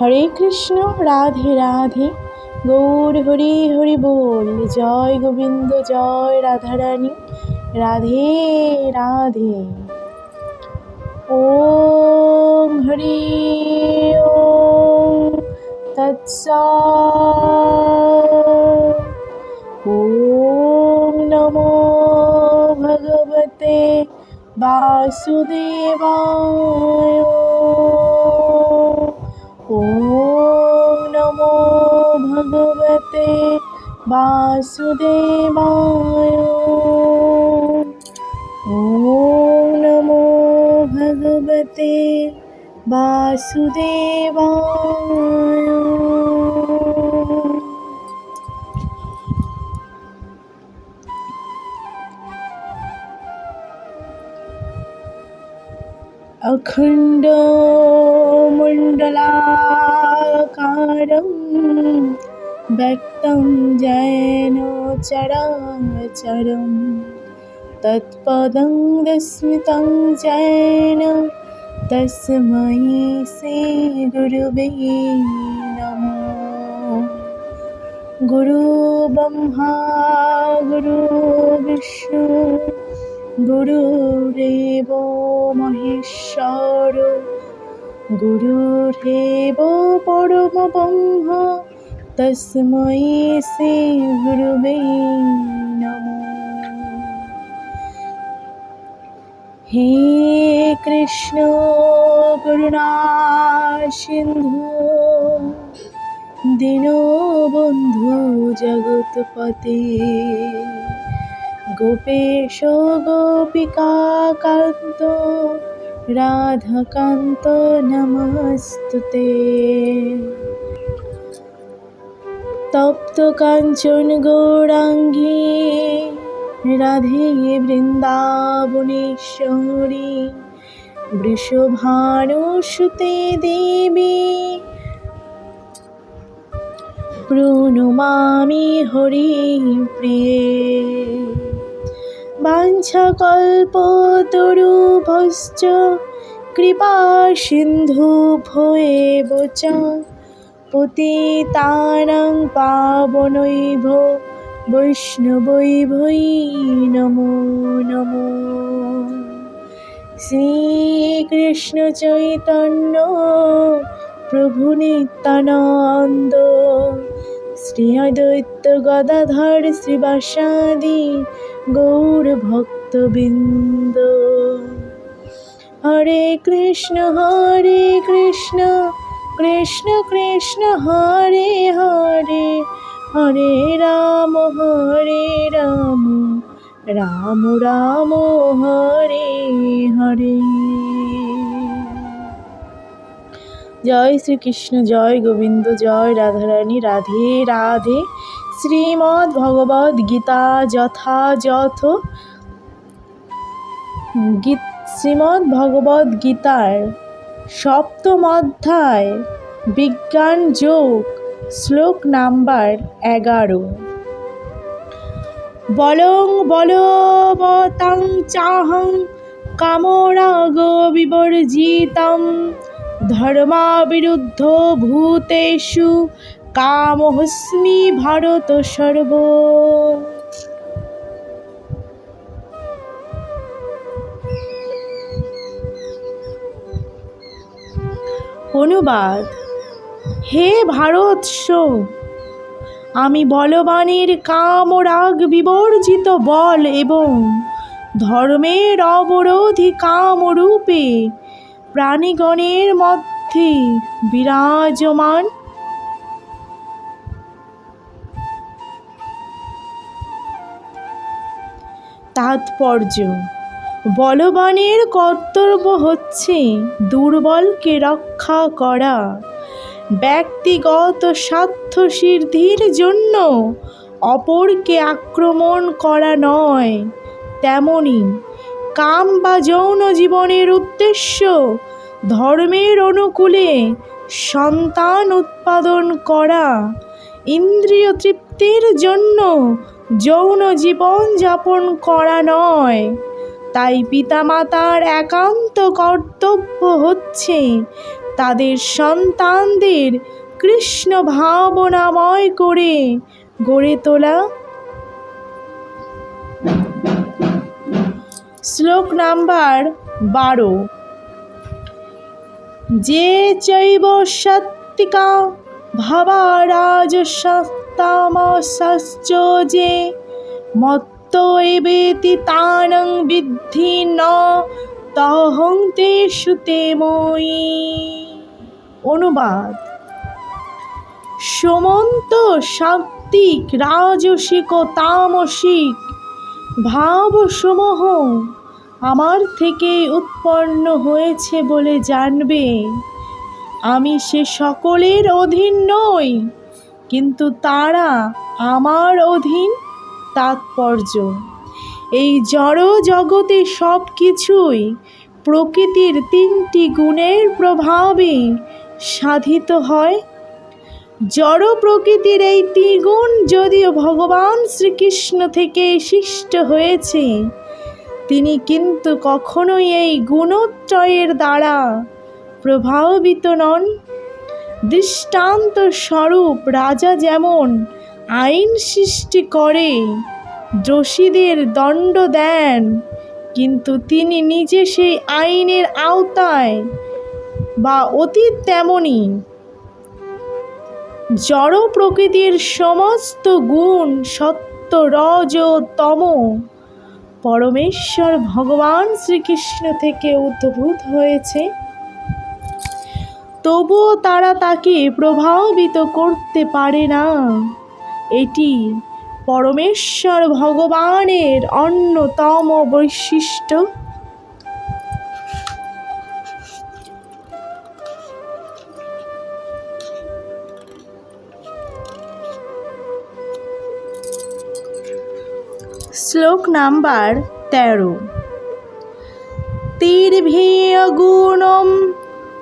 হরে কৃষ্ণ, রাধে রাধে। গৌর হরি হরি বল। জয় গোবিন্দ, জয় রাধারানী। রাধে রাধে। ওম হরি ওম নমো ভগবতে বাসুদেবায়। ওম নমো ভগবতে বাসুদেবায় ওম নমো ভগবতে বাসুদেবায় कुण्डलाकारं व्यक्तं जैनोचराचरं तत्पदं विस्मितं जैन तस्मै से गुरुवे नमो गुरु ब्रह्मा गुरु विष्णु गुरुरेवो महेश्वर গুরুরেব পরম ব্রহ্ম তস্मै শ্রী গুরুবে নম। হে কৃষ্ণ করুণা সিন্ধু দীনবন্ধু জগৎপতে গোপেশ গোপিকাকান্ত রাধাকান্ত নমস্তুতে তপ্ত কাঞ্চন গৌরাঙ্গী রাধে বৃন্দাবনেশ্বরী বৃষভানুসুতে দেবী প্রণমামি হরি প্রিয়ে বাঞ্ছাকল্পতরুভশ্চ কৃপা সিন্ধু ভয়েব চ পতিতানাং পাবনৈভ, বৈষ্ণবৈভৈ নমো নমো। শ্রীকৃষ্ণ চৈতন্য প্রভু নিত্যানন্দ শ্রী অদ্বৈত গদাধর শ্রীবাসাদি গৌর ভক্তবৃন্দ। হরে কৃষ্ণ হরে কৃষ্ণ কৃষ্ণ কৃষ্ণ, হরে হরে হরে রাম হরে রাম রাম রাম, হরে হরে। জয় শ্রীকৃষ্ণ, জয় গোবিন্দ, জয় রাধারানী, রাধে রাধে। শ্রীমদ্ ভগবদ গীতা যথাযথ। গীত শ্রীমদ্ ভগবদ গীতার সপ্তম অধ্যায়, বিজ্ঞান যোগ, শ্লোক নাম্বার এগারো। বলং বলবতাং চাহং কামরাগ বিবর্জিতম। ধর্মাবিরুদ্ধ ভূতেষু কামহস্মি ভারত সর্ব। অনুবাদ, হে ভারত আমি বলবানের কাম ও রাগ বিবর্জিত বল এবং ধর্মের অবরোধী কাম রূপে প্রাণীগণের মধ্যে বিরাজমান তাৎপর্য। বলবানের কর্তব্য হচ্ছে দুর্বলকে রক্ষা করা। ব্যক্তিগত স্বার্থ সিদ্ধির জন্য অপরকে আক্রমণ করা নয়। তেমনি কাম বা যৌন জীবনের উদ্দেশ্য ধর্মের অনুকূলে সন্তান উৎপাদন করা। ইন্দ্রিয় তৃপ্তির জন্য যৌন জীবন যাপন করা নয়। তাই পিতামাতার একান্ত কর্তব্য হচ্ছে তাদের সন্তানদের কৃষ্ণ ভাবনাময় করে গড়ে তোলা। শ্লোক নাম্বার বারো। যে চৈব সত্তিকা ভাবা রাজসত্তামশ্চ যে মত্ত এবেতি তানং বিদ্ধি ন তহং তে মই অনুবাদ সমন্ত সাত্ত্বিক রাজসিক ও তামসিক ভাবসমূহ আমার থেকে উৎপন্ন হয়েছে বলে জানবে। আমি সে সকলের অধীন নই। কিন্তু তারা আমার অধীন তাৎপর্য। এই জড় জগতে সব কিছুই প্রকৃতির তিনটি গুণের প্রভাবে সাধিত হয়। জড় প্রকৃতির এই ত্রিগুণ যদিও ভগবান শ্রীকৃষ্ণ থেকে সৃষ্ট হয়েছে, তিনি কিন্তু কখনোই এই গুণত্রয়ের দ্বারা প্রভাবিত নন। দৃষ্টান্ত স্বরূপ রাজা যেমন আইন সৃষ্টি করে, দোষীদের দণ্ড দেন, কিন্তু তিনি নিজে সেই আইনের আওতায় বা অতীত তেমনই জড় প্রকৃতির সমস্ত গুণ সত্য, রজ তম পরমেশ্বর ভগবান শ্রীকৃষ্ণ থেকে উদ্ভূত হয়েছে। তবুও তারা তাকে প্রভাবিত করতে পারে না। এটি পরমেশ্বর ভগবানের অন্যতম বৈশিষ্ট্য। শ্লোক নাম্বার তেরো। তীর্ভিয়গুণম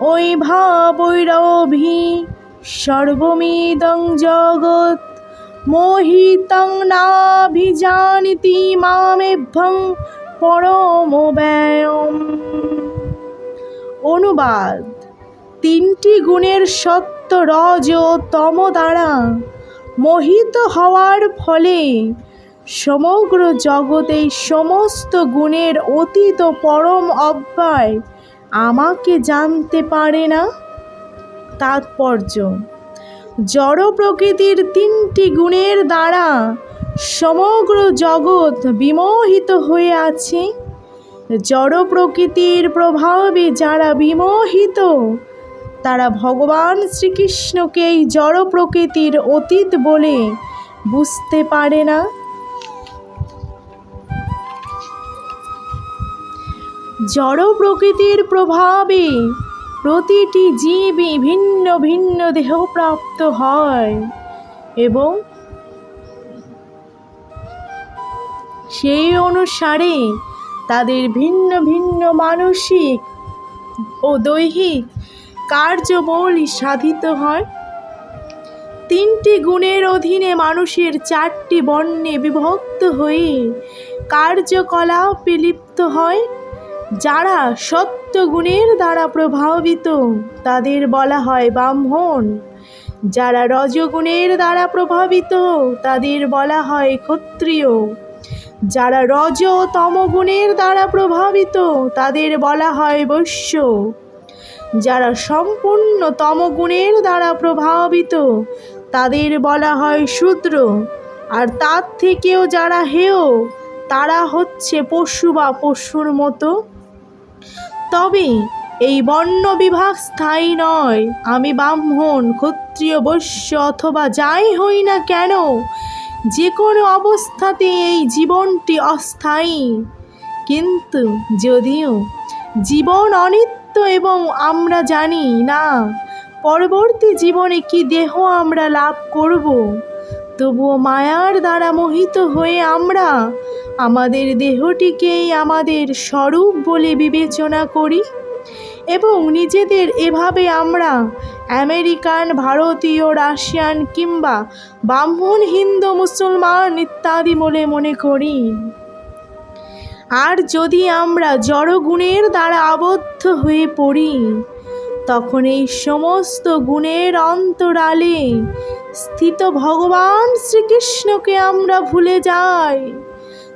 ওই ভাবৈরভি সর্বমিদং জগৎ মোহিতং নাভিজানিতি মামেভ্যং পরমব্যয়ম। অনুবাদ, তিনটি গুণের সত্য রজ তম দ্বারা মোহিত হওয়ার ফলে সমগ্র জগতে সমস্ত গুণের অতীত পরম অব্যয় আমাকে জানতে পারে না? তাৎপর্য। জড় প্রকৃতির তিনটি গুণের দ্বারা সমগ্র জগৎ বিমোহিত হয়ে আছে। জড় প্রকৃতির প্রভাবে যারা বিমোহিত, তারা ভগবান শ্রীকৃষ্ণকে এই জড় প্রকৃতির অতীত বলে বুঝতে পারে না। জড় প্রকৃতির প্রভাবে প্রতিটি জীবই ভিন্ন ভিন্ন দেহ প্রাপ্ত হয় এবং সেই অনুসারে তাদের ভিন্ন ভিন্ন মানসিক ও দৈহিক কার্যবলী সাধিত হয়। তিনটি গুণের অধীনে মানুষের চারটি বর্ণে বিভক্ত হয়ে কার্যকলাপ বিলিপ্ত হয়। যারা সত্য গুণের দ্বারা প্রভাবিত, তাদের বলা হয় ব্রাহ্মণ। যারা রজগুণের দ্বারা প্রভাবিত, তাদের বলা হয় ক্ষত্রিয়। যারা রজ তমগুণের দ্বারা প্রভাবিত, তাদের বলা হয় বৈশ্য। যারা সম্পূর্ণ তমগুণের দ্বারা প্রভাবিত, তাদের বলা হয় শূদ্র। আর তার থেকেও যারা হেয়, তারা হচ্ছে পশু বা পশুর মতো। তবে এই বর্ণ বিভাগ স্থায়ী নয়। আমি ব্রাহ্মণ, ক্ষত্রিয়, বৈশ্য অথবা যাই হই না কেন যে কোনো অবস্থাতে এই জীবনটি অস্থায়ী। কিন্তু যদিও জীবন অনিত্য এবং আমরা জানি না, পরবর্তী জীবনে কি দেহ আমরা লাভ করব, তবুও মায়ার দ্বারা মোহিত হয়ে আমরা আমাদের দেহটিকেই আমাদের স্বরূপ বলে বিবেচনা করি এবং নিজেদের এভাবে আমরা আমেরিকান, ভারতীয়, রাশিয়ান কিংবা ব্রাহ্মণ, হিন্দু, মুসলমান ইত্যাদি বলে মনে করি। আর যদি আমরা জড়গুণের দ্বারা আবদ্ধ হয়ে পড়ি, তখন এই সমস্ত গুণের অন্তরালে স্থিত ভগবান শ্রীকৃষ্ণকে আমরা ভুলে যাই।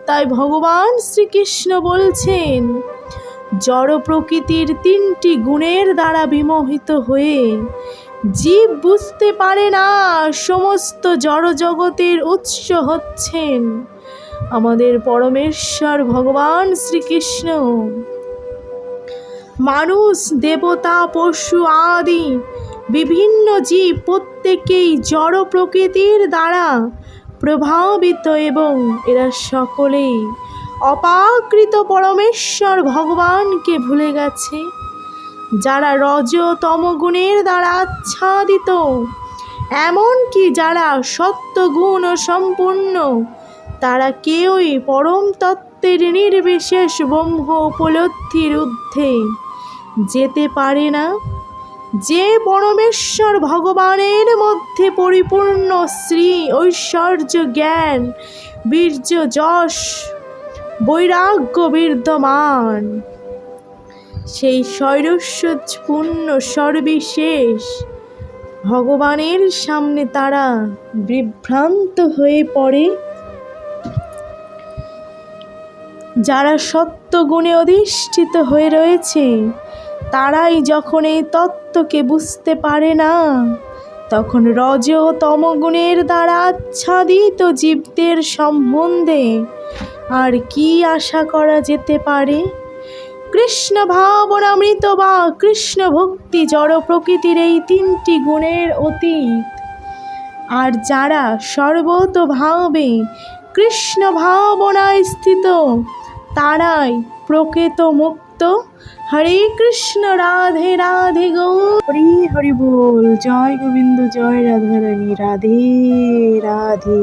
তাই ভগবান শ্রীকৃষ্ণ বলছেন, জড় প্রকৃতির তিনটি গুণের দ্বারা বিমোহিত হয়ে জীব বুঝতে পারে না, সমস্ত জড় জগতের উৎস হচ্ছেন। আমাদের পরমেশ্বর ভগবান শ্রীকৃষ্ণ। মানুষ, দেবতা, পশু আদি, বিভিন্ন জীব প্রত্যেকেই জড় প্রকৃতির দ্বারা প্রভাবিত এবং এরা সকলেই অপাকৃত পরমেশ্বর ভগবানকে ভুলে গেছে, যারা রজ তমগুণের দ্বারা আচ্ছাদিত, এমনকি যারা সত্যগুণ সম্পূর্ণ, তারা কেউই পরম তত্ত্বের নির্বিশেষ ব্রহ্ম উপলব্ধির ঊর্ধ্বে যেতে পারে না। যে পরমেশ্বর ভগবানের মধ্যে পরিপূর্ণ শ্রী ঐশ্বর্য জ্ঞান, বীর্য, যশ, বৈরাগ্য বিদ্যমান, সেই শৈরস্যপূর্ণ সর্বিশেষ, ভগবানের সামনে তারা বিভ্রান্ত হয়ে পড়ে। যারা সত্যগুণে অধিষ্ঠিত হয়ে রয়েছে তারাই যখন এই তত্ত্বকে বুঝতে পারে না, তখন রজ তমগুণের দ্বারা আচ্ছাদিত জীবদের সম্বন্ধে আর কি আশা করা যেতে পারে? কৃষ্ণ ভাবনামৃত বা কৃষ্ণ ভক্তি জড় প্রকৃতির এই তিনটি গুণের অতীত। আর যারা সর্বতভাবে কৃষ্ণ ভাবনায় স্থিত, তারাই প্রকৃত মুক্ত হরে কৃষ্ণ রাধে রাধে গৌ। হরি হরি বল জয় গোবিন্দ জয় রাধারানী রাধে রাধে।